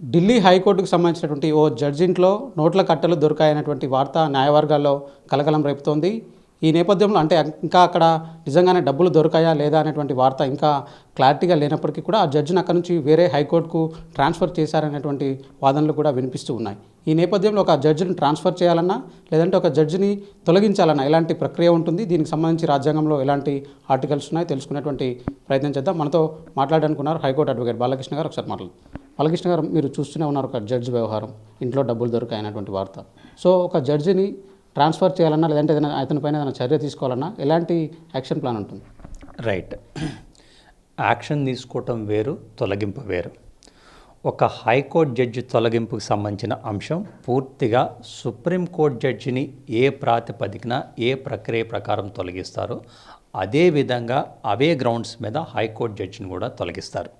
ఢిల్లీ హైకోర్టుకు సంబంధించినటువంటి ఓ జడ్జింట్లో నోట్ల కట్టలు దొరికాయనటువంటి వార్త న్యాయవర్గాల్లో కలకలం రేపుతోంది. ఈ నేపథ్యంలో అంటే ఇంకా అక్కడ నిజంగానే డబ్బులు దొరికాయా లేదా అనేటువంటి వార్త ఇంకా క్లారిటీగా లేనప్పటికీ కూడా ఆ జడ్జిని అక్కడ నుంచి వేరే హైకోర్టుకు ట్రాన్స్ఫర్ చేశారనేటువంటి వాదనలు కూడా వినిపిస్తూ ఉన్నాయి. ఈ నేపథ్యంలో ఒక జడ్జిని ట్రాన్స్ఫర్ చేయాలన్నా లేదంటే ఒక జడ్జిని తొలగించాలన్నా ఎలాంటి ప్రక్రియ ఉంటుంది? దీనికి సంబంధించి రాజ్యాంగంలో ఎలాంటి ఆర్టికల్స్ ఉన్నాయో? తెలుసుకునేటువంటి ప్రయత్నం చేద్దాం. మనతో మాట్లాడాలనుకున్నారు హైకోర్టు అడ్వకేట్ బాలకృష్ణ గారు. ఒకసారి మాట్లాడు బాలకృష్ణ గారు మీరు చూస్తూనే ఉన్నారు ఒక జడ్జి వ్యవహారం. ఇంట్లో డబ్బులు దొరికాయనటువంటి వార్త. సో ఒక జడ్జిని ట్రాన్స్ఫర్ చేయాలన్నా లేదంటే ఏదైనా అతని పైన ఏదైనా చర్య తీసుకోవాలన్నా ఎలాంటి యాక్షన్ ప్లాన్ ఉంటుంది? రైట్. యాక్షన్ తీసుకోవటం వేరు తొలగింపు వేరు. ఒక హైకోర్టు జడ్జి తొలగింపుకు సంబంధించిన అంశం పూర్తిగా సుప్రీంకోర్టు జడ్జిని ఏ ప్రాతిపదికన ఏ ప్రక్రియ ప్రకారం తొలగిస్తారో అదే విధంగా అవే గ్రౌండ్స్ మీద హైకోర్టు జడ్జిని కూడా తొలగిస్తారు.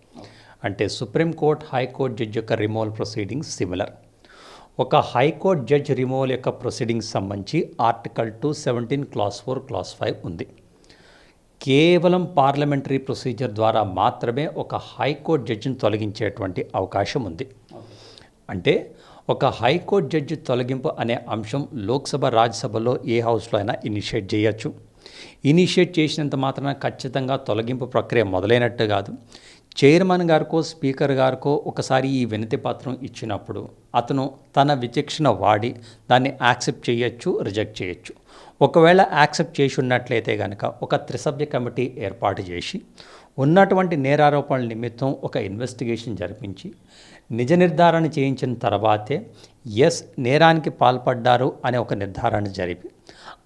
అంటే supreme court high court judge యొక్క రిమూవల్ ప్రొసీడింగ్స్ సిమిలర్. ఒక హైకోర్టు జడ్జ్ రిమూవల్ యొక్క ప్రొసీడింగ్స్ సంబంధించి article two seventeen clause four clause five ఉంది. కేవలం పార్లమెంటరీ ప్రొసీజర్ ద్వారా మాత్రమే ఒక హైకోర్టు జడ్జిని తొలగించేటువంటి అవకాశం ఉంది. అంటే ఒక హైకోర్టు జడ్జి తొలగింపు అనే అంశం లోక్సభ రాజ్యసభలో ఏ హౌస్లో అయినా ఇనిషియేట్ చేయొచ్చు. ఇనిషియేట్ చేసినంత మాత్రాన ఖచ్చితంగా తొలగింపు ప్రక్రియ మొదలైనట్టు కాదు. చైర్మన్ గారికో స్పీకర్ గారికో ఒకసారి ఈ వినతి పత్రం ఇచ్చినప్పుడు అతను తన విచక్షణ వాడి దాన్ని యాక్సెప్ట్ చేయొచ్చు రిజెక్ట్ చేయొచ్చు. ఒకవేళ యాక్సెప్ట్ చేసి ఉన్నట్లయితే కనుక ఒక త్రిసభ్య కమిటీ ఏర్పాటు చేసి ఉన్నటువంటి నేరారోపణల నిమిత్తం ఒక ఇన్వెస్టిగేషన్ జరిపించి నిజ నిర్ధారణ చేయించిన తర్వాతే ఎస్ నేరానికి పాల్పడ్డారు అనే ఒక నిర్ధారణ జరిపి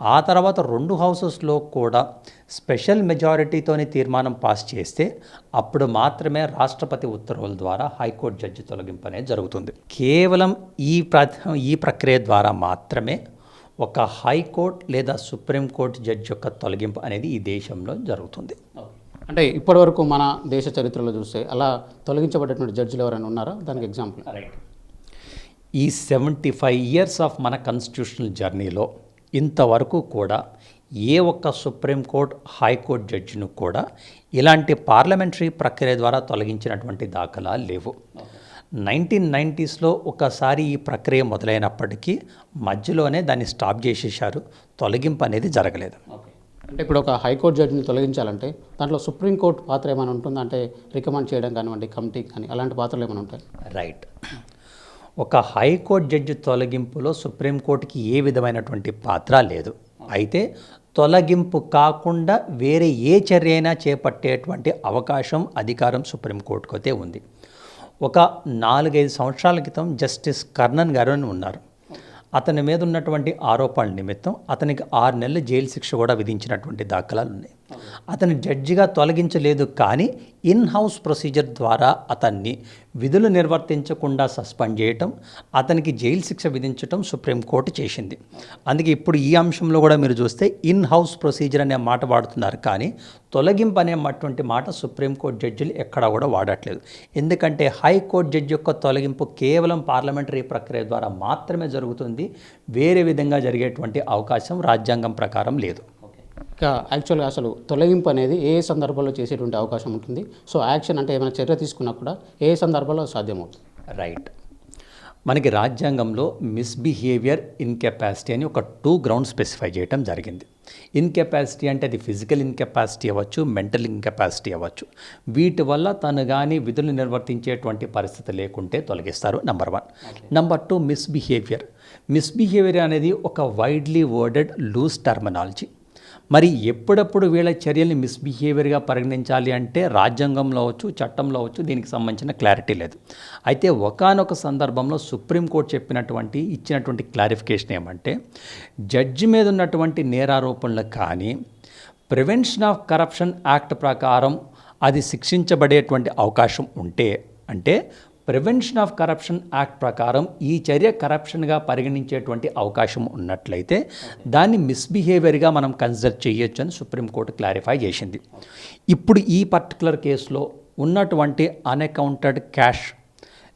ఆ తర్వాత రెండు హౌసెస్లో కూడా స్పెషల్ మెజారిటీతోనే తీర్మానం పాస్ చేస్తే అప్పుడు మాత్రమే రాష్ట్రపతి ఉత్తర్వుల ద్వారా హైకోర్టు జడ్జి తొలగింపు అనేది జరుగుతుంది. కేవలం ఈ ప్ర ఈ ప్రక్రియ ద్వారా మాత్రమే ఒక హైకోర్టు లేదా సుప్రీంకోర్టు జడ్జి యొక్క తొలగింపు అనేది ఈ దేశంలో జరుగుతుంది. అంటే ఇప్పటివరకు మన దేశ చరిత్రలో చూస్తే అలా తొలగించబడేటువంటి జడ్జిలు ఎవరైనా ఉన్నారా? దానికి ఎగ్జాంపుల్. రైట్ ఈ సెవెంటీ ఫైవ్ ఇయర్స్ ఆఫ్ మన కాన్స్టిట్యూషనల్ జర్నీలో ఇంతవరకు కూడా ఏ ఒక్క సుప్రీంకోర్టు హైకోర్టు జడ్జిను కూడా ఇలాంటి పార్లమెంటరీ ప్రక్రియ ద్వారా తొలగించినటువంటి దాఖలాలు లేవు. నైన్టీన్ నైంటీస్లో ఒకసారి ఈ ప్రక్రియ మొదలైనప్పటికీ మధ్యలోనే దాన్ని స్టాప్ చేసేశారు. తొలగింపు అనేది జరగలేదు. అంటే ఇప్పుడు ఒక హైకోర్టు జడ్జిని తొలగించాలంటే దాంట్లో సుప్రీంకోర్టు పాత్ర ఏమైనా ఉంటుందా? అంటే రికమెండ్ చేయడం కానివ్వండి కమిటీకి కానీ అలాంటి పాత్రలు ఏమైనా ఉంటాయి? రైట్. ఒక హైకోర్టు జడ్జి తొలగింపులో సుప్రీంకోర్టుకి ఏ విధమైనటువంటి పాత్ర లేదు. అయితే తొలగింపు కాకుండా వేరే ఏ చర్య అయినా చేపట్టేటువంటి అవకాశం అధికారం సుప్రీంకోర్టుకు అయితే ఉంది. ఒక నాలుగైదు సంవత్సరాల క్రితం జస్టిస్ కర్ణన్ గారు అని ఉన్నారు. అతని మీద ఉన్నటువంటి ఆరోపణల నిమిత్తం అతనికి ఆరు నెలల జైలు శిక్ష కూడా విధించినటువంటి దాఖలాలు ఉన్నాయి అతని జడ్జిగా తొలగించలేదు కానీ ఇన్ హౌస్ ప్రొసీజర్ ద్వారా అతన్ని విధులు నిర్వర్తించకుండా సస్పెండ్ చేయటం అతనికి జైలు శిక్ష విధించటం సుప్రీంకోర్టు చేసింది. అందుకే ఇప్పుడు ఈ అంశంలో కూడా మీరు చూస్తే ఇన్ హౌస్ ప్రొసీజర్ అనే మాట వాడుతున్నారు కానీ తొలగింపు అనే అటువంటి మాట సుప్రీంకోర్టు జడ్జిలు ఎక్కడా కూడా వాడట్లేదు. ఎందుకంటే హైకోర్టు జడ్జి యొక్క తొలగింపు కేవలం పార్లమెంటరీ ప్రక్రియ ద్వారా మాత్రమే జరుగుతుంది. వేరే విధంగా జరిగేటువంటి అవకాశం రాజ్యాంగం ప్రకారం లేదు. యాక్చువల్గా అసలు తొలగింపు అనేది ఏ సందర్భంలో చేసేటువంటి అవకాశం ఉంటుంది? సో యాక్షన్ అంటే ఏమైనా చర్య తీసుకున్నా కూడా ఏ సందర్భంలో సాధ్యమవుతుంది? రైట్. మనకి రాజ్యాంగంలో మిస్బిహేవియర్ ఇన్కెపాసిటీ అని ఒక టూ గ్రౌండ్ స్పెసిఫై చేయడం జరిగింది. ఇన్కెపాసిటీ అంటే అది ఫిజికల్ ఇన్కెపాసిటీ అవ్వచ్చు మెంటల్ ఇన్కెపాసిటీ అవ్వచ్చు. వీటి వల్ల తను కానీ విధులు నిర్వర్తించేటువంటి పరిస్థితి లేకుంటే తొలగిస్తారు number one number two misbehaviour misbehaviour అనేది ఒక వైడ్లీ వర్డెడ్ లూజ్ టర్మినాలజీ మరి ఎప్పుడప్పుడు వీళ్ళ చర్యల్ని మిస్బిహేవియర్గా పరిగణించాలి అంటే రాజ్యాంగంలో అవచ్చు చట్టంలో అవచ్చు దీనికి సంబంధించిన క్లారిటీ లేదు. అయితే ఒకానొక సందర్భంలో సుప్రీంకోర్టు చెప్పినటువంటి ఇచ్చినటువంటి క్లారిఫికేషన్ ఏమంటే జడ్జి మీద ఉన్నటువంటి నేరారోపణలు కానీ ప్రివెన్షన్ ఆఫ్ కరప్షన్ యాక్ట్ ప్రకారం అది శిక్షించబడేటువంటి అవకాశం ఉంటే అంటే ప్రివెన్షన్ ఆఫ్ కరప్షన్ యాక్ట్ ప్రకారం ఈ చర్య కరప్షన్గా పరిగణించేటువంటి అవకాశం ఉన్నట్లయితే దాన్ని మిస్బిహేవియర్గా మనం కన్సిడర్ చేయొచ్చు అని సుప్రీంకోర్టు క్లారిఫై చేసింది. ఇప్పుడు ఈ పర్టికులర్ కేసులో ఉన్నటువంటి అన్అకౌంటెడ్ క్యాష్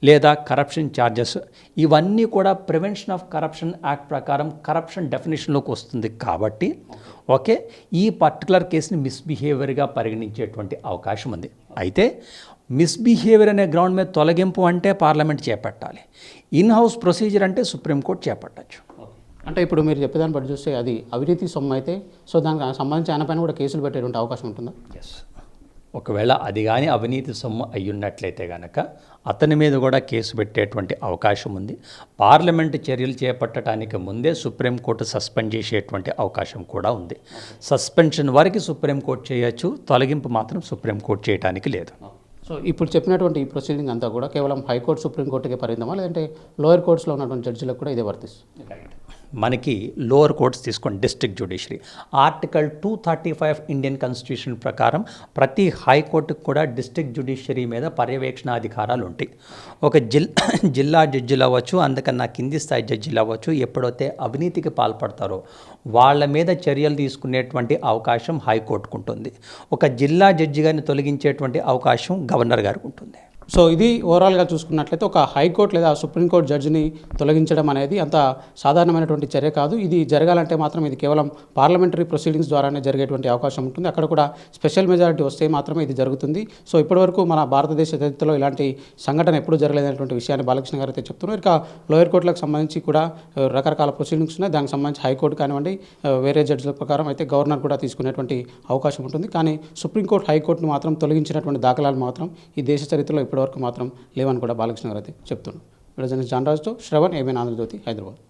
లేదా కరప్షన్ ఛార్జెస్ ఇవన్నీ కూడా ప్రివెన్షన్ ఆఫ్ కరప్షన్ యాక్ట్ ప్రకారం కరప్షన్ డెఫినేషన్లోకి వస్తుంది కాబట్టి ఓకే ఈ పర్టికులర్ కేసుని మిస్బిహేవియర్గా పరిగణించేటువంటి అవకాశం ఉంది. అయితే మిస్బిహేవియర్ అనే గ్రౌండ్ మీద తొలగింపు అంటే పార్లమెంట్ చేపట్టాలి. ఇన్ హౌస్ ప్రొసీజర్ అంటే సుప్రీంకోర్టు చేపట్టచ్చు. అంటే ఇప్పుడు మీరు చెప్పేదాన్ని బట్టి చూస్తే అది అవినీతి సొమ్ము అయితే సో దానికి సంబంధించి ఆయన పైన కూడా కేసులు పెట్టేటువంటి అవకాశం ఉంటుందా? ఎస్ ఒకవేళ అది కానీ అవినీతి సొమ్ము అయ్యున్నట్లయితే కనుక అతని మీద కూడా కేసు పెట్టేటువంటి అవకాశం ఉంది. పార్లమెంటు చర్యలు చేపట్టడానికి ముందే సుప్రీంకోర్టు సస్పెండ్ చేసేటువంటి అవకాశం కూడా ఉంది. సస్పెన్షన్ వరకు సుప్రీంకోర్టు చేయొచ్చు తొలగింపు మాత్రం సుప్రీంకోర్టు చేయడానికి లేదు. సో ఇప్పుడు చెప్పినటువంటి ఈ ప్రొసీడింగ్ అంతా కూడా కేవలం హైకోర్టు సుప్రీంకోర్టుకే పరిమితమా? లేదంటే లోయర్ కోర్ట్స్లో ఉన్నటువంటి జడ్జిలకు కూడా ఇదే వర్తిస్తుంది? మనకి లోవర్ కోర్ట్స్ తీసుకోండి district judiciary article two thirty five Indian constitution ప్రకారం ప్రతి హైకోర్టుకు కూడా డిస్ట్రిక్ట్ జ్యుడిషియరీ మీద పర్యవేక్షణ అధికారాలు ఉంటాయి. ఒక జిల్ జిల్లా జడ్జిలు అవ్వచ్చు అందుకన్నా కింది స్థాయి జడ్జిలు అవ్వచ్చు ఎప్పుడైతే అవినీతికి పాల్పడతారో వాళ్ళ మీద చర్యలు తీసుకునేటువంటి అవకాశం హైకోర్టుకు ఉంటుంది. ఒక జిల్లా జడ్జి గారిని తొలగించేటువంటి అవకాశం గవర్నర్ గారికి ఉంటుంది. సో ఇది ఓవరాల్గా చూసుకున్నట్లయితే ఒక హైకోర్టు లేదా సుప్రీంకోర్టు జడ్జిని తొలగించడం అనేది అంత సాధారణమైనటువంటి చర్య కాదు. ఇది జరగాలంటే మాత్రం ఇది కేవలం పార్లమెంటరీ ప్రొసీడింగ్స్ ద్వారానే జరిగేటువంటి అవకాశం ఉంటుంది. అక్కడ కూడా స్పెషల్ మెజారిటీ వస్తే మాత్రమే ఇది జరుగుతుంది. సో ఇప్పటివరకు మన భారతదేశ చరిత్రలో ఇలాంటి సంఘటన ఎప్పుడూ జరగలేదనేటువంటి విషయాన్ని బాలకృష్ణ గారు అయితే చెప్తున్నారు. ఇక లోయర్ కోర్టులకు సంబంధించి కూడా రకరకాల ప్రొసీడింగ్స్ ఉన్నాయి. దానికి సంబంధించి హైకోర్టు కానివ్వండి వేరే జడ్జిల ప్రకారం అయితే గవర్నర్ కూడా తీసుకునేటువంటి అవకాశం ఉంటుంది. కానీ సుప్రీంకోర్టు హైకోర్టును మాత్రం తొలగించినటువంటి దాఖలాలు మాత్రం ఈ దేశ చరిత్రలో ఇప్పుడు ఇప్పటివరకు మాత్రం లేవని కూడా బాలకృష్ణ గారు అయితే చెప్తున్నారు. విడజన జానరాజుతో శ్రవణ్ ఏమైనా ఆంధ్రజ్యోతి హైదరాబాద్.